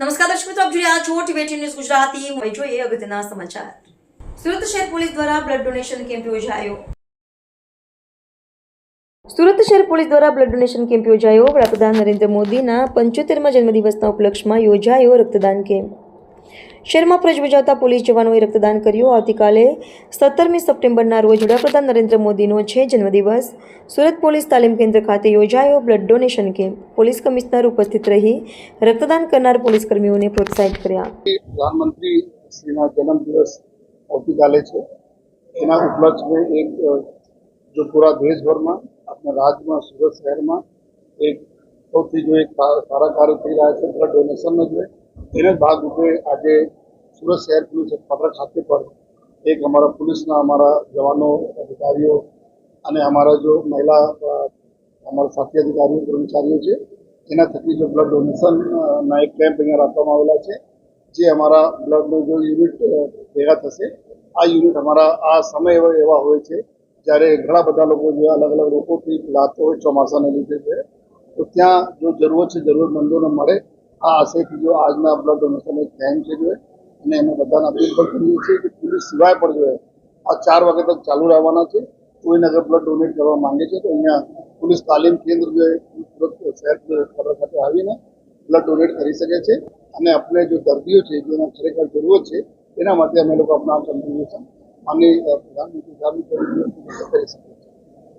નમસ્કાર દર્શક મિત્રો, આપ જોઈ રહ્યા છો ટીવી ન્યૂઝ ગુજરાતી. હવે જોઈએ અગત્યના સમાચાર. સુરત શહેર પોલીસ દ્વારા બ્લડ ડોનેશન કેમ્પ યોજાયો. સુરત શહેર પોલીસ દ્વારા બ્લડ ડોનેશન કેમ્પ યોજાયો. વડાપ્રધાન નરેન્દ્ર મોદીના પંચોતેરમા જન્મદિવસના ઉપલક્ષમાં યોજાયો રક્તદાન કેમ્પ. શહેરમાં ફરજ બજાવતા પોલીસ જવાનોએ રક્તદાન કર્યું. આવતીકાલે સત્તરમી સપ્ટેમ્બરના રોજ વડાપ્રધાન નરેન્દ્ર મોદીનો છે જન્મદિવસ. સુરત પોલીસ તાલીમ કેન્દ્ર ખાતે યોજાયો blood donation camp. Police commissioner ઉપસ્થિત રહી રક્તદાન કરનાર પોલીસ કર્મીઓને પ્રોત્સાહિત કર્યા. પ્રધાનમંત્રી શ્રીના જન્મદિવસ આવતીકાલે છે. એના ઉપલક્ષમાં એક જો પૂરા દેશભરમાં, આપણા રાજ્યમાં સુરત શહેરમાં એક સૌથી જો એક સારા કાર્ય થઈ રહ્યા છે, બ્લડ ડોનેશનનો જે એને ભાગરૂપે આજે સુરત શહેર પોલીસ હેડક્વાર્ટર ખાતે પર એક અમારા પોલીસના અમારા જવાનો અધિકારીઓ અને અમારા જો મહિલા, અમારા સાથી અધિકારીઓ, કર્મચારીઓ છે, એના થકી જો બ્લડ ડોનેશનના એક કેમ્પ અહીંયા રાખવામાં આવેલા છે, જે અમારા બ્લડનું જો યુનિટ ભેગા થશે, આ યુનિટ અમારા આ સમય એવા હોય છે, જ્યારે ઘણા બધા લોકો જે અલગ અલગ રોગોથી પીડાતો હોય, ચોમાસાને લીધે છે, તો ત્યાં જો જરૂરત છે, જરૂરતમંદોને મળે, આ આશયથી જો આજના બ્લડ ડોનેશન એક કેમ્પ છે, જો અને અમે બધાને અપીલ પણ કરીએ છીએ કે પોલીસ સિવાય પણ જો આ ચાર વાગે તક ચાલુ રહેવાના છે. કોઈને અગર બ્લડ ડોનેટ કરવા માંગે છે તો અહીંયા પોલીસ તાલીમ કેન્દ્ર જે સુરત શહેર ખાતે આવીને બ્લડ ડોનેટ કરી શકે છે. અને આપણે જો દર્દીઓ છે, જેને ખરેખર જરૂરત છે, એના માટે અમે લોકો આપણા કન્ટ્રીબ્યુશન માનની પ્રધાનમંત્રી કરી શકીએ.